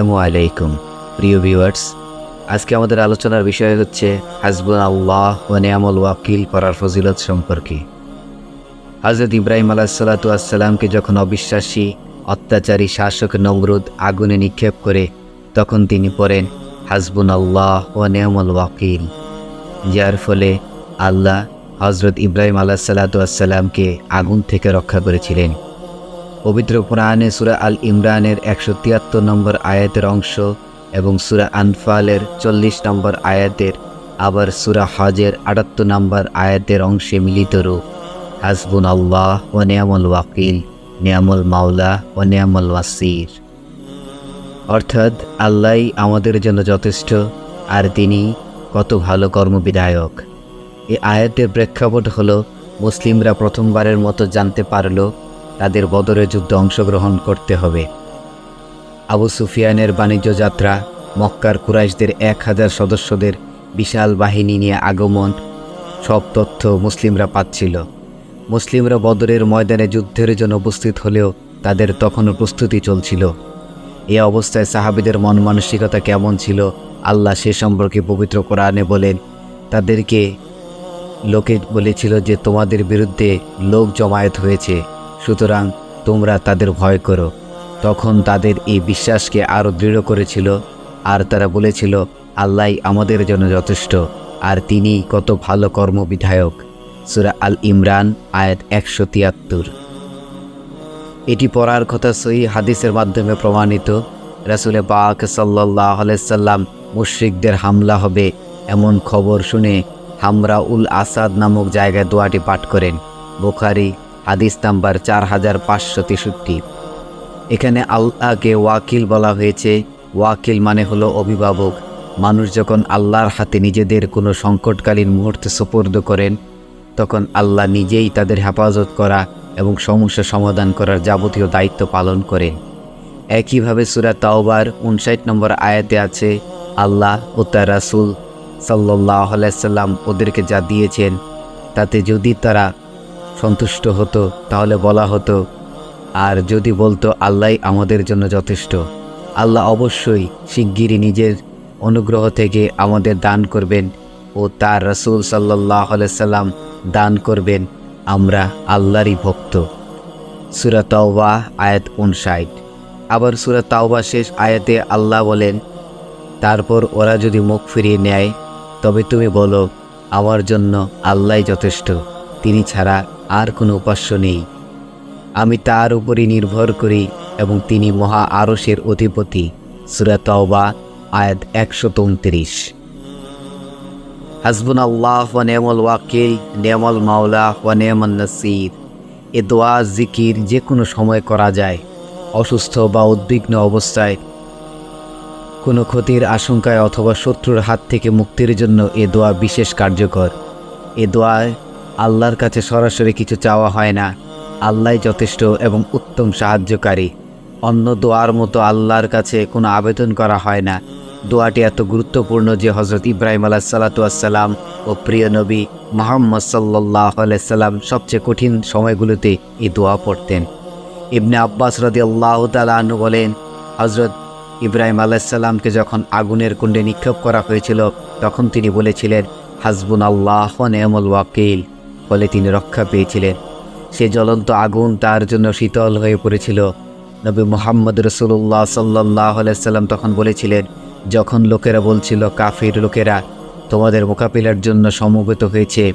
আলাইকুম। প্রিয় ভিউয়ার্স, আজকে আমাদের আলোচনার বিষয় হচ্ছে হাসবুন আল্লাহ ও নিয়ামল ওয়াকিল করার ফজিলত সম্পর্কে। হজরত ইব্রাহিম আলাহিসাল্লাতু আসসালামকে যখন অবিশ্বাসী, অত্যাচারী শাসক নমরুদ আগুনে নিক্ষেপ করে, তখন তিনি পড়েন হাসবুন আল্লাহ ও নিয়ামল ওয়াকিল। যার ফলে আল্লাহ হজরত ইব্রাহিম আলাহিসাল্লাতু আসসালামকে আগুন থেকে রক্ষা করেছিলেন। পবিত্র কোরআনে সুরা আল ইমরানের একশো তিয়াত্তর নম্বর আয়াতের অংশ এবং সুরা আনফালের চল্লিশ নম্বর আয়াতের, আবার সুরা হজের আটাত্তর নম্বর আয়াতের অংশে মিলিত রূপ। হাসবুন আল্লাহ ও নিয়ামল ওয়াকিল, নিয়ামল মাওলা ও নিয়ামল ওয়াসির। অর্থাৎ আল্লাহই আমাদের জন্য যথেষ্ট, আর তিনি কত ভালো কর্মবিধায়ক। এই আয়াতের প্রেক্ষাপট হলো, মুসলিমরা প্রথমবারের মতো জানতে পারল তাদের বদরের যুদ্ধে অংশগ্রহণ করতে হবে। আবু সুফিয়ানের বাণিজ্য যাত্রা, মক্কার কুরাইশদের এক হাজার সদস্যদের বিশাল বাহিনী নিয়ে আগমন, সব তথ্য মুসলিমরা পাচ্ছিল। মুসলিমরা বদরের ময়দানে যুদ্ধের জন্য উপস্থিত হলেও তাদের তখনও প্রস্তুতি চলছিল। এ অবস্থায় সাহাবিদের মন মানসিকতা কেমন ছিল, আল্লাহ সে সম্পর্কে পবিত্র কোরআনে বলেন, তাদেরকে লোকে বলেছিল যে তোমাদের বিরুদ্ধে লোক জমায়েত হয়েছে। সুতরাং তোমরা তাদের ভয় করো। তখন তাদের এই বিশ্বাসকে আরও দৃঢ় করেছিল আর তারা বলেছিল, আল্লাহ আমাদের জন্য যথেষ্ট, আর তিনি কত ভালো কর্মবিধায়ক। সুরা আল ইমরান, আয়াত একশো তিয়াত্তর। এটি পড়ার কথা সহি হাদিসের মাধ্যমে প্রমাণিত। রাসুলে পাক সাল্লাহ সাল্লাম মুশ্রিকদের হামলা হবে এমন খবর শুনে হামরা উল আসাদ নামক জায়গায় দোয়াটি পাঠ করেন। বুখারি হাদিস নাম্বার চার হাজার পাঁচশো তেষট্টি। এখানে আল্লাহকে ওয়াকিল বলা হয়েছে। ওয়াকিল মানে হলো অভিভাবক। মানুষ যখন আল্লাহর হাতে নিজেদের কোনো সংকটকালীন মুহূর্তে সুপর্দ করেন, তখন আল্লাহ নিজেই তাদের হেফাজত করা এবং সমস্যা সমাধান করার যাবতীয় দায়িত্ব পালন করেন। একইভাবে সুরা তাওবার উনষাট নম্বর আয়াতে আছে, আল্লাহ ও তার রাসুল সাল্লাহ সাল্লাম ওদেরকে যা দিয়েছেন, তাতে যদি তারা সন্তুষ্ট হতো, তাহলে বলা হতো, আর যদি বলতো আল্লাহ আমাদের জন্য যথেষ্ট, আল্লাহ অবশ্যই শিগগিরই নিজের অনুগ্রহ থেকে আমাদের দান করবেন ও তার রসুল সাল্লাহ সাল্লাম দান করবেন, আমরা আল্লাহরই ভক্ত। সুরা তাওবা আয়াত উনষাট আবার সুরা তাওবা শেষ আয়াতে আল্লাহ বলেন, তারপর ওরা যদি মুখ ফিরিয়ে নেয়, তবে তুমি বলো, আমার জন্য আল্লাহ যথেষ্ট, তিনি ছাড়া আর কোনো উপাস্য নেই। আমি তার উপরই নির্ভর করি এবং তিনি মহা আরসের অধিপতি। সুরা তওবা, আয়াত একশো উনত্রিশ। হাসবুন আল্লাহ ওয়া নেমল ওয়াকিল নেমল মাওলা ওয়া নেমল নাসির। এ দোয়া, জিকির যে কোনো সময় করা যায়, অসুস্থ বা উদ্বিগ্ন অবস্থায়। কোনো ক্ষতির আশঙ্কায় অথবা শত্রুর হাত থেকে মুক্তির জন্য এ দোয়া বিশেষ কার্যকর। এ দোয়ায় আল্লাহর কাছে সরাসরি কিছু চাওয়া হয় না। আল্লাহ যথেষ্ট এবং উত্তম সাহায্যকারী। অন্য দোয়ার মতো আল্লাহর কাছে কোনো আবেদন করা হয় না। দোয়াটি এত গুরুত্বপূর্ণ যে হজরত ইব্রাহিম আলাহ সাল্লাতুয়াসাল্লাম ও প্রিয় নবী মোহাম্মদ সাল্লাহ সাল্লাম সবচেয়ে কঠিন সময়গুলোতে এই দোয়া পড়তেন। ইবনে আব্বাস রদি আল্লাহ তালু বলেন হজরত ইব্রাহিম আলাইসাল্লামকে যখন আগুনের কুণ্ডে নিক্ষেপ করা হয়েছিল, তখন তিনি বলেছিলেন হাসবুন আল্লাহ নেমল ওয়াকিল। ফলে তিনি রক্ষা পেয়েছিলেন। সে জ্বলন্ত আগুন তার জন্য শীতল হয়ে পড়েছিল। নবী মোহাম্মদ রসুল্লাহ সাল্লাহ সাল্লাম তখন বলেছিলেন, যখন লোকেরা বলছিল, কাফির লোকেরা তোমাদের মোকাবিলার জন্য সমবেত হয়েছে,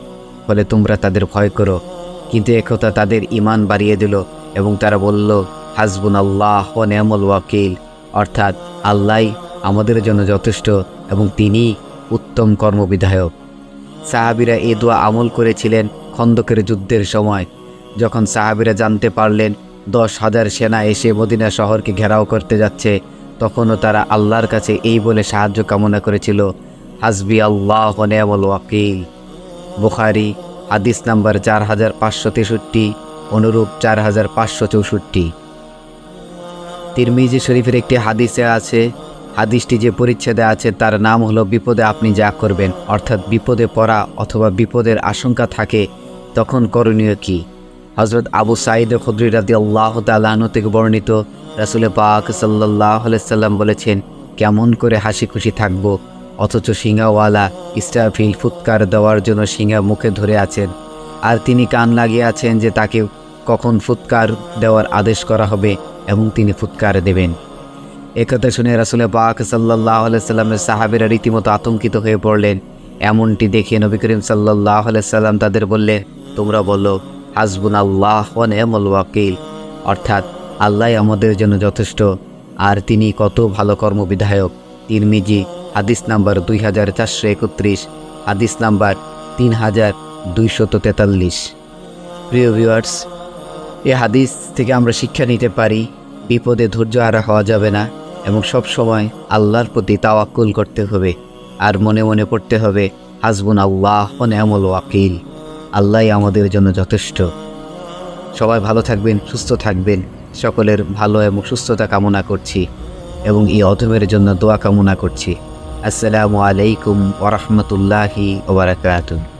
ফলে তোমরা তাদের ভয় করো। কিন্তু একথা তাদের ইমান বাড়িয়ে দিল এবং তারা বলল হাসবুন আল্লাহ ও নেমল ওয়াকিল। অর্থাৎ আল্লাহ আমাদের জন্য যথেষ্ট এবং তিনি উত্তম কর্মবিধায়ক। সাহাবিরা এ দোয়া আমল করেছিলেন খন্দকের যুদ্ধের সময়, যখন সাহাবিরা জানতে পারলেন দশ হাজার সেনা এসে মদিনা শহরকে ঘেরাও করতে যাচ্ছে, তখনও তারা আল্লাহর কাছে এই বলে সাহায্য কামনা করেছিল, হাসবি আল্লাহ নেমল ওয়াকিল। বুখারি, হাদিস নাম্বার চার হাজার পাঁচশো তেষট্টি, অনুরূপ চার হাজার পাঁচশো চৌষট্টি। তিরমিজি শরীফের একটি হাদিসে আছে, হাদিসটি যে পরিচ্ছেদে আছে তার নাম হলো বিপদে আপনি যা করবেন, অর্থাৎ বিপদে পড়া অথবা বিপদের আশঙ্কা থাকে তখন করণীয় কি? হজরত আবু সাইদ খদ্রি রাদি আল্লাহ তালাহন থেকে বর্ণিত রাসুলে পাক সাল্লাহ সাল্লাম বলেছেন, কেমন করে হাসি খুশি থাকব? অথচ সিঙ্গাওয়ালা ইস্টাফিল ফুৎকার দেওয়ার জন্য সিঙ্গা মুখে ধরে আছেন। আর তিনি কান লাগিয়ে আছেন যে তাকে কখন ফুৎকার দেওয়ার আদেশ করা হবে এবং তিনি ফুৎকার দেবেন। একথা শুনে রাসুলে পাক সাল্লাহ সাল্লামের সাহাবেরা রীতিমতো আতঙ্কিত হয়ে পড়লেন। এমনটি দেখে নবী করিম সাল্লাহ সাল্লাম তাদের বললেন তোমরা বলো হাসবুন আল্লাহ নেমল ওয়াকিল। অর্থাৎ আল্লাহ আমাদের জন্য যথেষ্ট, আর তিনি কত ভালো কর্মবিধায়ক। তিরমিজি, হাদিস নাম্বার দুই হাজার চারশো একত্রিশ, হাদিস নাম্বার তিন হাজার দুইশত তেতাল্লিশ। প্রিয় ভিউয়ার্স এ হাদিস থেকে আমরা শিক্ষা নিতে পারি, বিপদে ধৈর্য হারা হওয়া যাবে না, এবং সব সময় আল্লাহর প্রতি তাওয়াক্কুল করতে হবে, আর মনে মনে পড়তে হবে হাসবুন আল্লাহ নেমল ওয়াকিল। আল্লাহই আমাদের জন্য যথেষ্ট। সবাই ভালো থাকবেন, সুস্থ থাকবেন। সকলের ভালো এবং সুস্থতা কামনা করছি এবং এই অধমের জন্য দোয়া কামনা করছি। আসসালামু আলাইকুম ওরহমতুল্লাহি ওবরাকাতুহ